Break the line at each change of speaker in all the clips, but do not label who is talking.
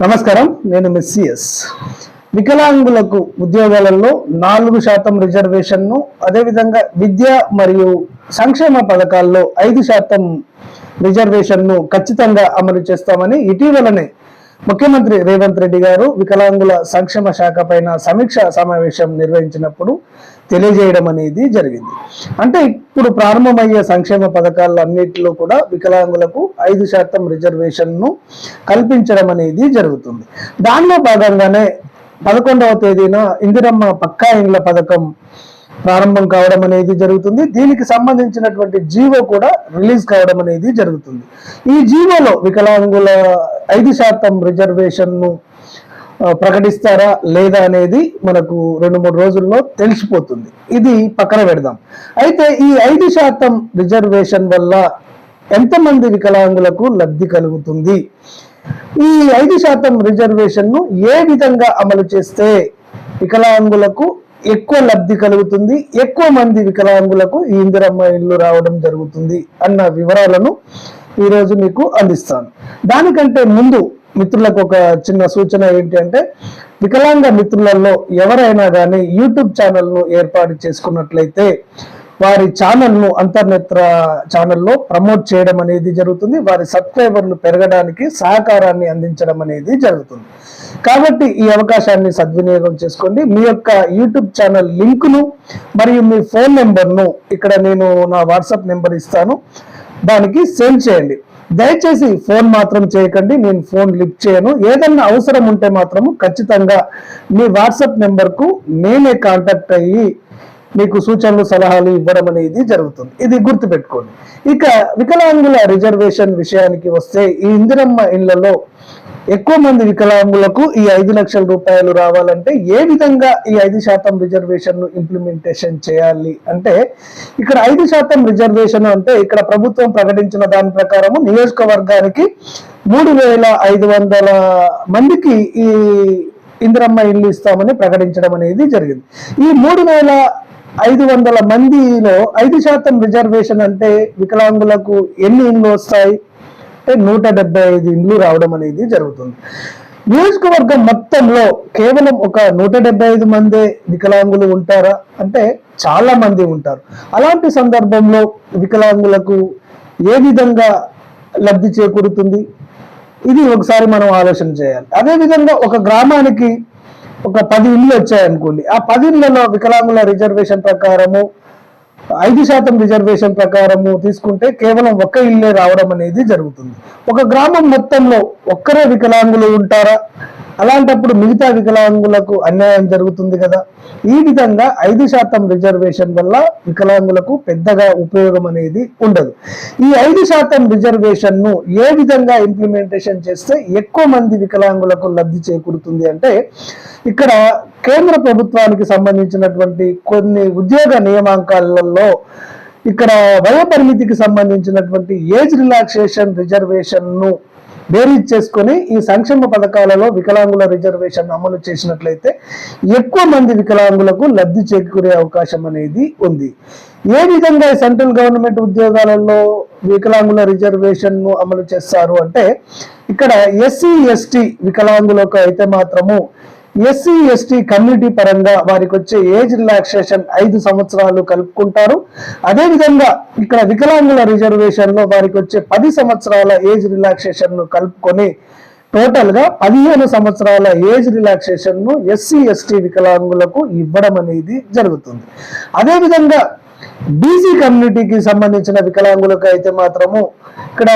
నమస్కారం నేను మిస్సిఎస్ వికలాంగులకు ఉద్యోగాలలో నాలుగు శాతం రిజర్వేషన్ను అదేవిధంగా విద్య మరియు సంక్షేమ పథకాల్లో ఐదు శాతం రిజర్వేషన్ను ఖచ్చితంగా అమలు చేస్తామని ఇటీవలనే ముఖ్యమంత్రి రేవంత్ రెడ్డి గారు వికలాంగుల సంక్షేమ శాఖ పైన సమీక్ష సమావేశం నిర్వహించినప్పుడు తెలియజేయడం అనేది జరిగింది. అంటే ఇప్పుడు ప్రారంభమయ్యే సంక్షేమ పథకాలన్నిటిలో కూడా వికలాంగులకు ఐదు శాతం రిజర్వేషన్ను కల్పించడం అనేది జరుగుతుంది. దానిలో భాగంగానే పదకొండవ తేదీన ఇందిరమ్మ పక్కా ఇండ్ల పథకం ప్రారంభం కావడం అనేది జరుగుతుంది. దీనికి సంబంధించినటువంటి జీవో కూడా రిలీజ్ కావడం అనేది జరుగుతుంది. ఈ జీవోలో వికలాంగుల ఐదు శాతం రిజర్వేషన్ను ప్రకటిస్తారా లేదా అనేది మనకు రెండు మూడు రోజుల్లో తెలిసిపోతుంది. ఇది పక్కన పెడదాం. అయితే ఈ ఐదు శాతం రిజర్వేషన్ వల్ల ఎంతమంది వికలాంగులకు లబ్ధి కలుగుతుంది? ఈ ఐదు శాతం రిజర్వేషన్ను ఏ విధంగా అమలు చేస్తే వికలాంగులకు ఎక్కువ లబ్ధి కలుగుతుంది? ఎక్కువ మంది వికలాంగులకు ఈ ఇందిరమ్మ ఇల్లు రావడం జరుగుతుంది అన్న వివరాలను ఈరోజు మీకు అందిస్తాను. దానికంటే ముందు మిత్రులకు ఒక చిన్న సూచన ఏంటి అంటే వికలాంగ మిత్రులలో ఎవరైనా కానీ యూట్యూబ్ ఛానల్ను ఏర్పాటు చేసుకున్నట్లయితే వారి ఛానల్ను అంతర్నేత్ర ఛానల్లో ప్రమోట్ చేయడం అనేది జరుగుతుంది. వారి సబ్స్క్రైబర్లు పెరగడానికి సహకారాన్ని అందించడం అనేది జరుగుతుంది. కాబట్టి ఈ అవకాశాన్ని సద్వినియోగం చేసుకోండి. మీ యొక్క యూట్యూబ్ ఛానల్ లింకును మరియు మీ ఫోన్ నెంబర్ను ఇక్కడ నేను నా వాట్సాప్ నెంబర్ ఇస్తాను. దానికి సెండ్ చేయండి. దయచేసి ఫోన్ మాత్రం చేయకండి. నేను ఫోన్ లిఫ్ట్ చేయను. ఏదన్నా అవసరం ఉంటే మాత్రము ఖచ్చితంగా మీ వాట్సాప్ నెంబర్కు నేనే కాంటాక్ట్ అయ్యి మీకు సూచనలు సలహాలు ఇవ్వడం అనేది జరుగుతుంది. ఇది గుర్తుపెట్టుకోండి. ఇక వికలాంగుల రిజర్వేషన్ విషయానికి వస్తే ఈ ఇందిరమ్మ ఇళ్ళలో ఎక్కువ మంది వికలాంగులకు ఈ ఐదు లక్షల రూపాయలు రావాలంటే ఏ విధంగా ఈ ఐదు శాతం రిజర్వేషన్ను ఇంప్లిమెంటేషన్ చేయాలి? అంటే ఇక్కడ ఐదు శాతం రిజర్వేషన్ అంటే ఇక్కడ ప్రభుత్వం ప్రకటించిన దాని ప్రకారము నియోజకవర్గానికి మూడు వేల ఐదు వందల మందికి ఈ ఇందిరమ్మ ఇల్లు ఇస్తామని ప్రకటించడం అనేది జరిగింది. ఈ మూడు వేల ఐదు వందల మందిలో ఐదు శాతం రిజర్వేషన్ అంటే వికలాంగులకు ఎన్ని ఇండ్లు వస్తాయి? అంటే నూట డెబ్బై ఐదు ఇండ్లు రావడం అనేది జరుగుతుంది. నియోజకవర్గం మొత్తంలో కేవలం ఒక నూట డెబ్బై ఐదు మందే వికలాంగులు ఉంటారా? అంటే చాలా మంది ఉంటారు. అలాంటి సందర్భంలో వికలాంగులకు ఏ విధంగా లబ్ధి చేకూరుతుంది? ఇది ఒకసారి మనం ఆలోచన చేయాలి. అదే విధంగా ఒక గ్రామానికి ఒక పది ఇల్లు వచ్చాయనుకోండి. ఆ పది ఇళ్ళలో వికలాంగుల రిజర్వేషన్ ప్రకారము ఐదు శాతం రిజర్వేషన్ ప్రకారము తీసుకుంటే కేవలం ఒక్క ఇల్లే రావడం అనేది జరుగుతుంది. ఒక గ్రామం మొత్తంలో ఒక్కరే వికలాంగులు ఉంటారా? అలాంటప్పుడు మిగతా వికలాంగులకు అన్యాయం జరుగుతుంది కదా. ఈ విధంగా ఐదు శాతం రిజర్వేషన్ వల్ల వికలాంగులకు పెద్దగా ఉపయోగం అనేది ఉండదు. ఈ ఐదు శాతం రిజర్వేషన్ను ఏ విధంగా ఇంప్లిమెంటేషన్ చేస్తే ఎక్కువ మంది వికలాంగులకు లబ్ధి చేకూరుతుంది అంటే ఇక్కడ కేంద్ర ప్రభుత్వానికి సంబంధించినటువంటి కొన్ని ఉద్యోగ నియామకాలలో ఇక్కడ వయో పరిమితికి సంబంధించినటువంటి ఏజ్ రిలాక్సేషన్ రిజర్వేషన్ను బేరీజ్ చేసుకొని ఈ సంక్షేమ పథకాలలో వికలాంగుల రిజర్వేషన్ అమలు చేసినట్లయితే ఎక్కువ మంది వికలాంగులకు లబ్ధి చేకూరే అవకాశం అనేది ఉంది. ఏ విధంగా సెంట్రల్ గవర్నమెంట్ ఉద్యోగాలలో వికలాంగుల రిజర్వేషన్ను అమలు చేస్తారు అంటే ఇక్కడ ఎస్సీ ఎస్టీ వికలాంగులకు అయితే మాత్రము ఎస్సీ ఎస్టీ కమ్యూనిటీ పరంగా వారికి వచ్చే ఏజ్ రిలాక్సేషన్ ఐదు సంవత్సరాలు కలుపుకుంటారు. అదేవిధంగా ఇక్కడ వికలాంగుల రిజర్వేషన్లో వారికి వచ్చే పది సంవత్సరాల ఏజ్ రిలాక్సేషన్ను కలుపుకొని టోటల్గా పదిహేను సంవత్సరాల ఏజ్ రిలాక్సేషన్ను ఎస్సీ ఎస్టీ వికలాంగులకు ఇవ్వడం అనేది జరుగుతుంది. అదేవిధంగా బీసీ కమ్యూనిటీకి సంబంధించిన వికలాంగులకు అయితే మాత్రము ఇక్కడ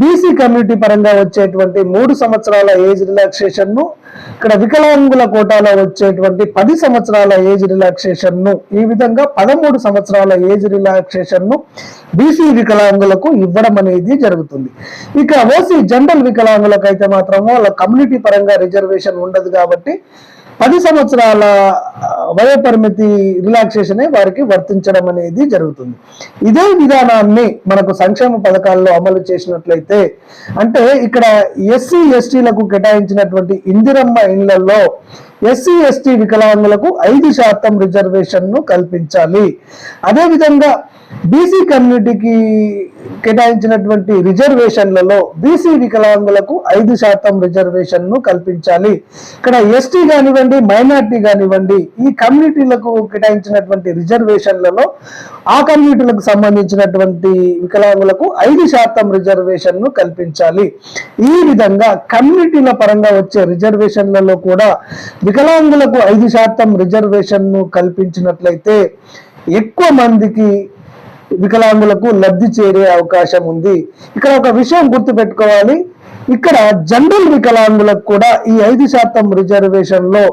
బీసీ కమ్యూనిటీ పరంగా వచ్చేటువంటి మూడు సంవత్సరాల ఏజ్ రిలాక్సేషన్ను ఇక్కడ వికలాంగుల కోటాలో వచ్చేటువంటి పది సంవత్సరాల ఏజ్ రిలాక్సేషన్ను ఈ విధంగా పదమూడు సంవత్సరాల ఏజ్ రిలాక్సేషన్ను బీసీ వికలాంగులకు ఇవ్వడం అనేది జరుగుతుంది. ఇక ఓసీ జనరల్ వికలాంగులకు అయితే మాత్రం వాళ్ళ కమ్యూనిటీ పరంగా రిజర్వేషన్ ఉండదు కాబట్టి పది సంవత్సరాల ఆ, వయో పరిమితి రిలాక్సేషన్ వారికి వర్తించడం అనేది జరుగుతుంది. ఇదే విధానాన్ని మనకు సంక్షేమ పథకాల్లో అమలు చేసినట్లయితే అంటే ఇక్కడ ఎస్సీ ఎస్టీలకు కేటాయించినటువంటి కుటుంబ ఇళ్ళలో ఎస్సీ ఎస్టీ వికలాంగులకు ఐదు శాతం రిజర్వేషన్ను కల్పించాలి. అదేవిధంగా బీసీ కమ్యూనిటీకి కేటాయించినటువంటి రిజర్వేషన్లలో బీసీ వికలాంగులకు ఐదు శాతం రిజర్వేషన్ను కల్పించాలి. ఇక్కడ ఎస్టీ కానివ్వండి మైనార్టీ కానివ్వండి ఈ కమ్యూనిటీలకు కేటాయించినటువంటి రిజర్వేషన్లలో ఆ కమ్యూనిటీలకు సంబంధించినటువంటి వికలాంగులకు ఐదు శాతం రిజర్వేషన్ను కల్పించాలి. ఈ విధంగా కమ్యూనిటీల పరంగా వచ్చే రిజర్వేషన్లలో కూడా వికలాంగులకు ఐదు శాతం రిజర్వేషన్ను కల్పించినట్లయితే ఎక్కువ మందికి వికలాంగులకు లబ్ధి చేరే అవకాశం ఉంది. ఇక్కడ ఒక విషయం గుర్తు పెట్టుకోవాలి ఇక్కడ జనరల్ వికలాంగులకు కూడా ఈ ఐదు శాతం రిజర్వేషన్లో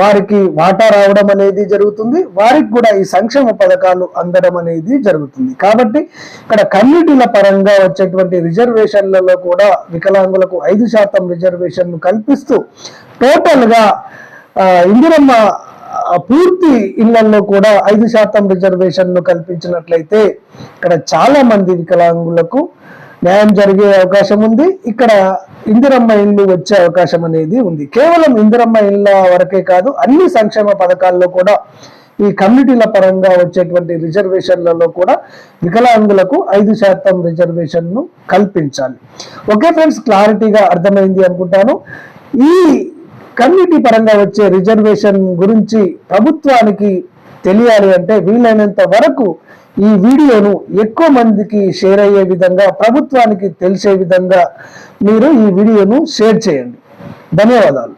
వారికి వాటా రావడం అనేది జరుగుతుంది. వారికి కూడా ఈ సంక్షేమ పథకాలు అందడం అనేది జరుగుతుంది. కాబట్టి ఇక్కడ కమ్యూనిటీల పరంగా వచ్చేటువంటి రిజర్వేషన్లలో కూడా వికలాంగులకు ఐదు శాతం రిజర్వేషన్ కల్పిస్తూ టోటల్గా ఇందిరమ్మ పూర్తి ఇళ్ళలో కూడా ఐదు శాతం రిజర్వేషన్లు కల్పించినట్లయితే ఇక్కడ చాలా మంది వికలాంగులకు న్యాయం జరిగే అవకాశం ఉంది. ఇక్కడ ఇందిరమ్మ ఇల్లు వచ్చే అవకాశం అనేది ఉంది. కేవలం ఇందిరమ్మ ఇళ్ళ వరకే కాదు అన్ని సంక్షేమ పథకాల్లో కూడా ఈ కమ్యూనిటీల పరంగా వచ్చేటువంటి రిజర్వేషన్లలో కూడా వికలాంగులకు ఐదు శాతం రిజర్వేషన్ను కల్పించాలి. ఓకే ఫ్రెండ్స్ క్లారిటీగా అర్థమైంది అనుకుంటాను. ఈ కమ్యూనిటీ పరంగా వచ్చే రిజర్వేషన్ గురించి ప్రభుత్వానికి తెలియాలి అంటే వీలైనంత వరకు ఈ వీడియోను ఎక్కువ మందికి షేర్ అయ్యే విధంగా ప్రభుత్వానికి తెలిసే విధంగా మీరు ఈ వీడియోను షేర్ చేయండి. ధన్యవాదాలు.